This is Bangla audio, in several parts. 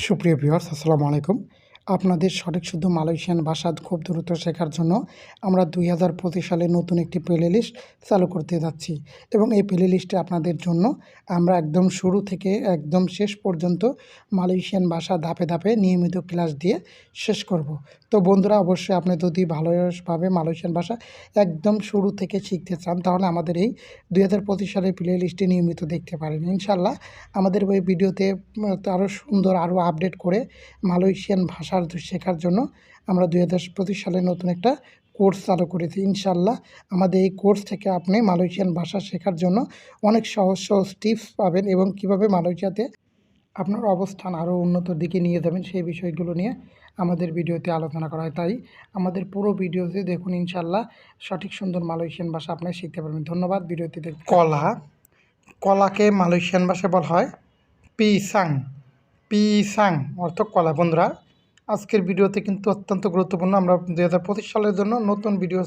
সুপ্রিয় ভিউয়ার্স আসসালামু আলাইকুম। আপনাদের সঠিক শুদ্ধ মালয়েশিয়ান ভাষা খুব দ্রুত শেখার জন্য আমরা দুই হাজার পঁচিশ সালে নতুন একটি প্লে লিস্ট চালু করতে যাচ্ছি। এবং এই প্লে লিস্টে আপনাদের জন্য আমরা একদম শুরু থেকে একদম শেষ পর্যন্ত মালয়েশিয়ান ভাষা ধাপে ধাপে নিয়মিত ক্লাস দিয়ে শেষ করব। তো বন্ধুরা, অবশ্যই আপনি যদি ভালোভাবে মালয়েশিয়ান ভাষা একদম শুরু থেকে শিখতে চান, তাহলে আমাদের এই দুই হাজার পঁচিশ সালের প্লে লিস্টটি নিয়মিত দেখতে পারেন। ইনশাল্লাহ আমাদের ওই ভিডিওতে আরও সুন্দর আরও আপডেট করে মালয়েশিয়ান ভাষার শেখার জন্য আমরা দুই হাজার পঁচিশ সালে নতুন একটা কোর্স চালু করেছি। ইনশাল্লাহ আমাদের এই কোর্স থেকে আপনি মালয়েশিয়ান ভাষা শেখার জন্য অনেক সহজ সহজ টিপস পাবেন এবং কীভাবে মালয়েশিয়াতে আপনার অবস্থান আরও উন্নত দিকে নিয়ে যাবেন সেই বিষয়গুলো নিয়ে আমাদের ভিডিওতে আলোচনা করা হয়। তাই আমাদের পুরো ভিডিওতে দেখুন ইনশাল্লাহ সঠিক সুন্দর মালয়েশিয়ান ভাষা আপনি শিখতে পারবেন। ধন্যবাদ ভিডিওতে দেখ কলা, কলাকে মালয়েশিয়ান ভাষায় বলা হয় পিসাং পিসাং অর্থ কলা বন্ধুরা। আজকের ভিডিওতে কিন্তু অত্যন্ত গুরুত্বপূর্ণ। আমরা দু হাজার পঁচিশ সালের জন্য নতুন ভিডিও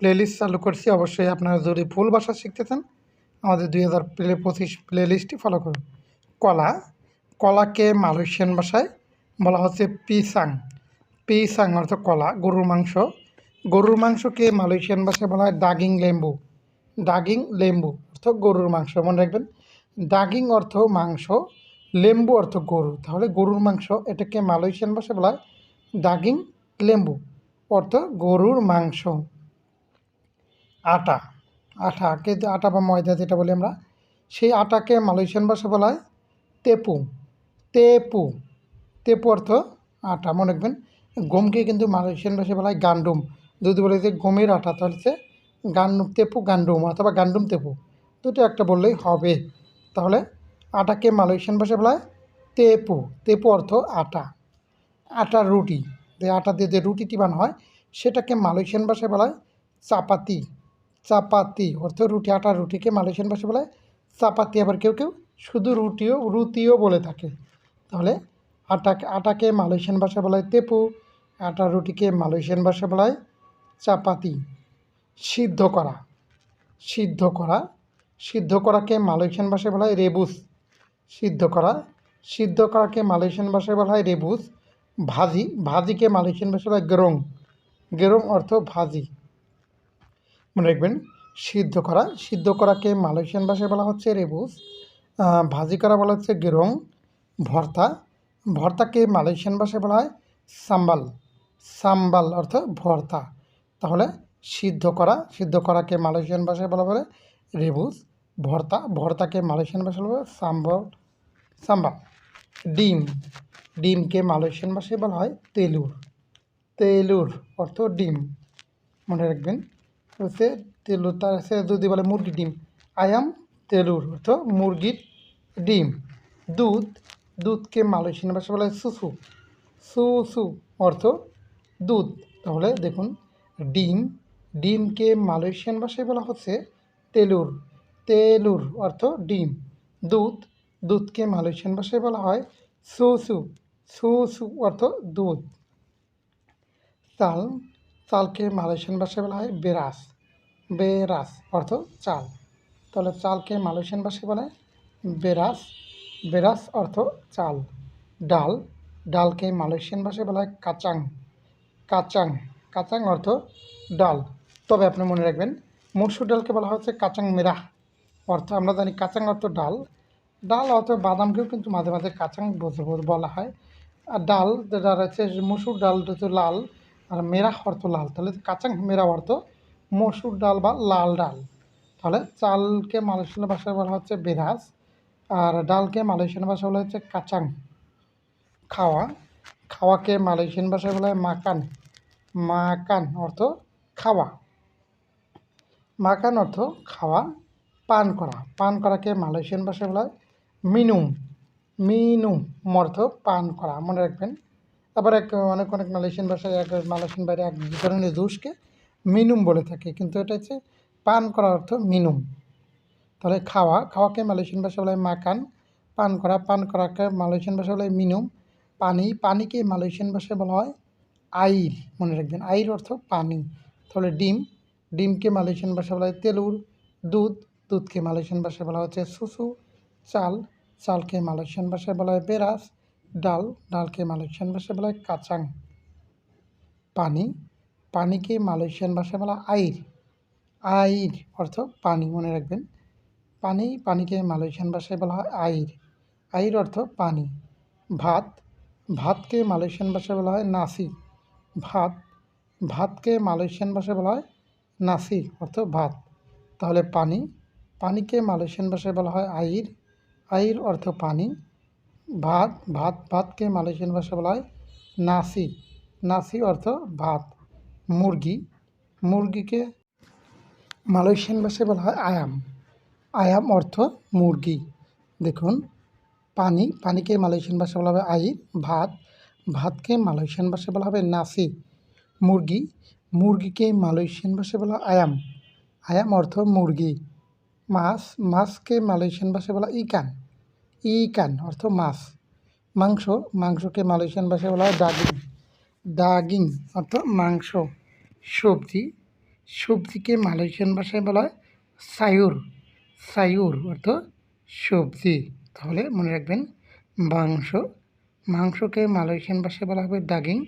প্লেলিস্ট চালু করছি। অবশ্যই আপনারা যদি ফুল ভাষা শিখতে চান, আমাদের দুই হাজার প্লে পঁচিশ প্লেলিস্টটি ফলো করুন। কলা, কলাকে মালয়েশিয়ান ভাষায় বলা হচ্ছে পিসাং। পিসাং অর্থ কলা, গরুর মাংস। গরুর মাংসকে মালয়েশিয়ান ভাষায় বলা হয় ডাগিং লেম্বু। ডাগিং লেম্বু অর্থ গরুর মাংস। মনে রাখবেন, ডাগিং অর্থ মাংস। লেম্বু অর্থ গরু। তাহলে গরুর মাংস, এটাকে মালয়েশিয়ান ভাষায় বলা হয় ডাগিং লেম্বু, অর্থ গরুর মাংস। আটা আটাকে আটা বা ময়দা যেটা বলি আমরা, সেই আটাকে মালয়েশিয়ান ভাষায় বলা হয় তেপু। তেপু তেপু অর্থ আটা। মনে রাখবেন, গমকে কিন্তু মালয়েশিয়ান ভাষায় বলা হয় গান্ডুম। যদি বলে যে গমের আটা, তাহলে হচ্ছে গান্ডুম, তেপু, গান্ডুম অথবা গান্ডুম তেপু। দুটো একটা বললেই হবে। তাহলে আটাকে মালয়েশিয়ান ভাষায় বলা হয় তেপু। তেপু অর্থ আটা। আটার রুটি। আটা দিয়ে যে রুটিটি বানা হয়, সেটাকে মালয়েশিয়ান ভাষায় বলা হয় চাপাতি। চাপাতি অর্থ রুটি। আটার রুটিকে মালয়েশিয়ান ভাষায় বলা হয় চাপাতি। আবার কেউ কেউ শুধু রুটিও রুটিও বলে থাকে। তাহলে আটাকে আটাকে মালয়েশিয়ান ভাষায় বলা হয় তেপু আটার রুটিকে মালয়েশিয়ান ভাষায় বলা হয় চাপাতি। সিদ্ধ করা। সিদ্ধ করা। সিদ্ধ করাকে মালয়েশিয়ান ভাষায় বলা হয় রেবুস। সিদ্ধ করা। সিদ্ধ করাকে মালয়েশিয়ান ভাষায় বলা হয় রেবুস ভাজি, ভাজিকে মালয়েশিয়ান ভাষায় বলা হয় গেরং। গেরং অর্থ ভাজি। মনে রাখবেন, সিদ্ধ করা। সিদ্ধ করাকে মালয়েশিয়ান ভাষায় বলা হচ্ছে রেবুস ভাজি করা বলা হচ্ছে গেরং। ভর্তা। ভর্তাকে মালয়েশিয়ান ভাষায় বলা হয় সাম্বাল। সাম্বাল অর্থ ভর্তা। তাহলে সিদ্ধ করা, সিদ্ধ করাকে মালয়েশিয়ান ভাষায় বলা বলে রেবুস ভর্তা, ভর্তাকে মালয়েশিয়ান ভাষায় বলা হয় সাম্বল সাম্বাল ডিম, ডিমকে মালয়েশিয়ান ভাষায় বলা হয় তেলুর। তেলুর অর্থ ডিম। মনে রাখবেন, হচ্ছে তেলুর, তার সে যদি বলে মুরগির ডিম আয়াম তেলুর অর্থ মুরগির ডিম। দুধ, দুধকে মালয়েশিয়ান ভাষায় বলা হয় সুসু। সুসু অর্থ দুধ। তাহলে দেখুন, ডিম, ডিমকে মালয়েশিয়ান ভাষায় বলা হচ্ছে তেলুর। তেলুর অর্থ ডিম। দুধ, দুধকে মালয়েশিয়ান ভাষায় বলা হয় সুসু। সুসু অর্থ দুধ। চাল, চালকে মালয়েশিয়ান ভাষায় বলা হয় বেরাস। বেরাস অর্থ চাল। তাহলে চালকে মালয়েশিয়ান ভাষায় বলে বেরাস। বেরাস অর্থ চাল। ডাল, ডালকে মালয়েশিয়ান ভাষায় বলা হয় কাচাং। কাচাং কাচাং অর্থ ডাল। তবে আপনি মনে রাখবেন, মসুর ডালকে বলা হচ্ছে কাচাং মেরা অর্থ আমরা জানি কাঁচাং অর্থ ডাল। ডাল অর্থ বাদামকেও কিন্তু মাঝে মাঝে কাচাং বলা হয়। আর ডাল যেটা রয়েছে মসুর ডাল হচ্ছে লাল, আর মেরা অর্থ লাল, তাহলে কাচাং মেরা অর্থ মসুর ডাল বা লাল ডাল। তাহলে চালকে মালয়েশিয়ান ভাষায় বলা হচ্ছে বেরাস আর ডালকে মালয়েশিয়ান ভাষায় বলা হচ্ছে কাচাং। খাওয়া, খাওয়াকে মালয়েশিয়ান ভাষায় বলা হয় মাকান। মাকান অর্থ খাওয়া। মাকান অর্থ খাওয়া। পান করা, পান করাকে মালয়েশিয়ান ভাষায় বলা হয় মিনুম মিনুম অর্থ পান করা মনে রাখবেন আবার এক, অনেক অনেক মালয়েশিয়ান ভাষায় এক মালয়েশিয়ান বাইরে এক ধরনের জুসকে মিনুম বলে থাকে, কিন্তু এটা হচ্ছে পান করা অর্থ মিনুম। তাহলে খাওয়া খাওয়াকে মালয়েশিয়ান ভাষা বলা মাকান, পান করা পান করাকে মালয়েশিয়ান ভাষা বলা মিনুম, পানি, পানিকে মালয়েশিয়ান ভাষায় বলা হয় আইর মনে রাখবেন আইর অর্থ পানি। তাহলে ডিম, ডিমকে মালয়েশিয়ান ভাষা বলা হয় তেলুর দুধ দুধকে মালয়েশিয়ান ভাষায় বলা হচ্ছে সুসু, চাল, চালকে মালয়েশিয়ান ভাষায় বলা হয় বেরাস, ডাল, ডালকে মালয়েশিয়ান ভাষায় বলা হয় কাচাং। পানি, পানিকে মালয়েশিয়ান ভাষায় বলা আইর। আইর অর্থ পানি, মনে রাখবেন। পানি, পানিকে মালয়েশিয়ান ভাষায় বলা হয় আইর। আইর অর্থ পানি। ভাত, ভাতকে মালয়েশিয়ান ভাষায় বলা হয় নাসি। ভাত, ভাতকে মালয়েশিয়ান ভাষায় বলা হয় নাসি, অর্থ ভাত। তাহলে পানি পানিকে মালয়েশিয়ান ভাষায় বলা হয় আইর। আইর অর্থ পানি। ভাত ভাত, ভাতকে মালয়েশিয়ান ভাষায় বলা হয় নাসি। নাসি অর্থ ভাত। মুরগি। মুরগিকে মালয়েশিয়ান ভাষায় বলা হয় আয়াম। আয়াম অর্থ মুরগি। দেখুন, পানি, পানিকে মালয়েশিয়ান ভাষায় বলা হবে আইর। ভাত, ভাতকে মালয়েশিয়ান ভাষায় বলা হবে নাসি। মুরগি, মুরগিকে মালয়েশিয়ান ভাষায় বলা আয়াম। আয়াম অর্থ মুরগি। মাছ, মাছকে মালয়েশিয়ান ভাষায় বলা ইকান। ইকান অর্থ মাছ। মাংস, মাংসকে মালয়েশিয়ান ভাষায় বলা হয় ডাগিং। ডাগিং অর্থ মাংস। সবজি, সবজিকে মালয়েশিয়ান ভাষায় বলা হয় সায়ুর। সায়ুর অর্থ সবজি। তাহলে মনে রাখবেন মাংস। মাংসকে মালয়েশিয়ান ভাষায় বলা হবে ডাগিং।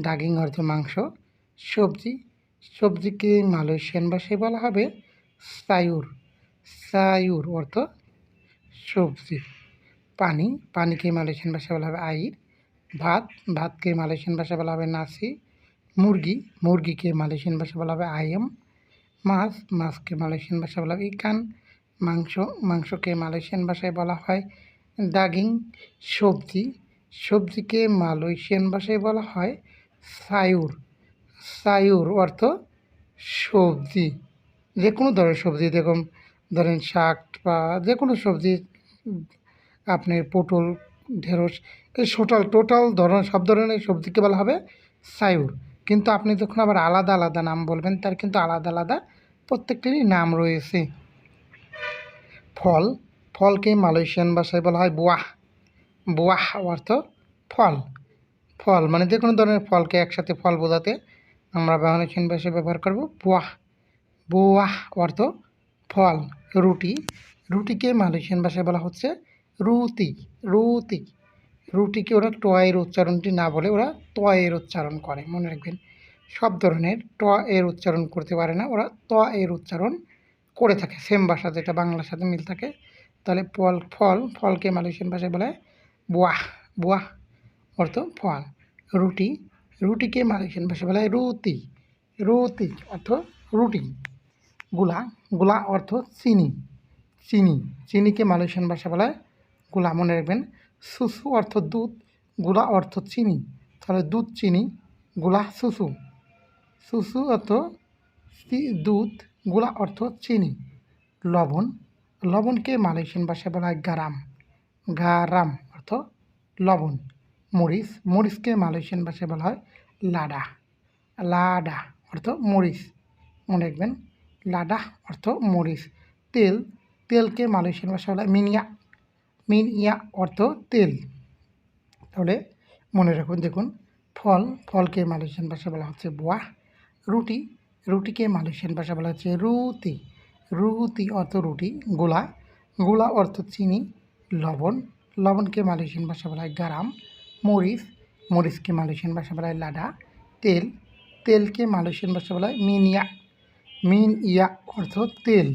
ডাগিং অর্থ মাংস। সবজি, সবজিকে মালয়েশিয়ান ভাষায় বলা হবে সায়ুর। সায়ুর অর্থ সবজি। পানি, পানিকে মালয়েশিয়ান ভাষা বলা হবে আইর। ভাত, ভাতকে মালয়েশিয়ান ভাষা বলা হবে নাসি। মুরগি, মুরগিকে মালয়েশিয়ান ভাষা বলা হবে আইএম মাছ, মাছকে মালয়েশিয়ান ভাষা বলা হবে ইকান। মাংস, মাংসকে মালয়েশিয়ান ভাষায় বলা হয় ডাগিং। সবজি, সবজিকে মালয়েশিয়ান ভাষায় বলা হয় সায়ুর। সায়ুর অর্থ সবজি। যে কোনো ধরনের সবজি, দেখুন ধরেন শাক বা যে কোনো সবজি আপনার পটল, ঢেঁড়স, এই টোটাল টোটাল ধরনের সব ধরনের সবজিকে বলা হবে সায়ুর কিন্তু আপনি যখন আবার আলাদা আলাদা নাম বলবেন, তার কিন্তু আলাদা আলাদা প্রত্যেকটিরই নাম রয়েছে। ফল, ফলকে মালয়েশিয়ান ভাষায় বলা হয় বোয়াহ। বোয়াহ অর্থ ফল। ফল মানে যে কোনো ধরনের ফলকে একসাথে ফল বোঝাতে আমরা মালয়েশিয়ান ভাষায় ব্যবহার করব বোয়াহ। বোয়াহ অর্থ ফল, রুটি। রুটিকে মালয়েশিয়ান ভাষায় বলা হচ্ছে রুতি রুতি। রুটিকে ওরা টয়ের উচ্চারণটি না বলে ওরা তয়ের উচ্চারণ করে, মনে রাখবেন। সব ধরনের ট এর উচ্চারণ করতে পারে না, ওরা ত এর উচ্চারণ করে থাকে সেম ভাষা যেটা বাংলার সাথে মিল থাকে। তাহলে ফল ফল, ফলকে মালয়েশিয়ান ভাষায় বলে বুয়াহ বুয়াহ অর্থ ফল। রুটি, রুটিকে মালয়েশিয়ান ভাষায় বলা রুতি রুতি অর্থ রুটি। গুলা গুলা অর্থ চিনি। চিনি, চিনিকে মালয়েশিয়ান ভাষা বলা হয়গুলা। মনে রাখবেন, সুসু অর্থ দুধ, গুলা অর্থ চিনি। তাহলে দুধ চিনি, গুলা সুসু। সুসু অর্থ দুধ, গুলা অর্থ চিনি। লবণ, লবণকে মালয়েশিয়ান ভাষায় বলা হয় গারাম। গারাম অর্থ লবণ। মরিচ, মরিচকে মালয়েশিয়ান ভাষায় বলা হয় লাডা। লাডা অর্থ মরিচ। মনে রাখবেন লাডা অর্থ মরিচ। তেল, তেলকে মালয়েশিয়ান ভাষা বলা মিনিয়া। মিন ইয়া অর্থ তেল। তাহলে মনে রাখুন, দেখুন, ফল, ফলকে মালয়েশিয়ান ভাষা বলা হচ্ছে বোয়া। রুটি, রুটিকে মালয়েশিয়ান ভাষা বলা হচ্ছে রুতি। রুতি অর্থ রুটি, গোলা। গোলা অর্থ চিনি, লবণ। লবণকে মালয়েশিয়ান ভাষা বলা হয় গারাম। মরিচ, মরিচকে মালয়েশিয়ান ভাষা বলা হয় লাডা। তেল, তেলকে মালয়েশিয়ান ভাষা বলা হয় মিনিয়া। মিন, ইয়া অর্থ তেল।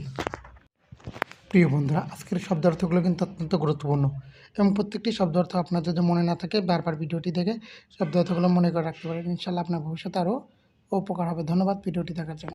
প্রিয় বন্ধুরা, আজকের শব্দার্থগুলো কিন্তু অত্যন্ত গুরুত্বপূর্ণ এবং প্রত্যেকটি শব্দার্থ আপনার যদি মনে না থাকে, বারবার ভিডিওটি দেখে শব্দার্থগুলো মনে করে রাখতে পারেন। ইনশাল্লাহ আপনার ভবিষ্যতে আরও উপকার হবে। ধন্যবাদ ভিডিওটি দেখার জন্য।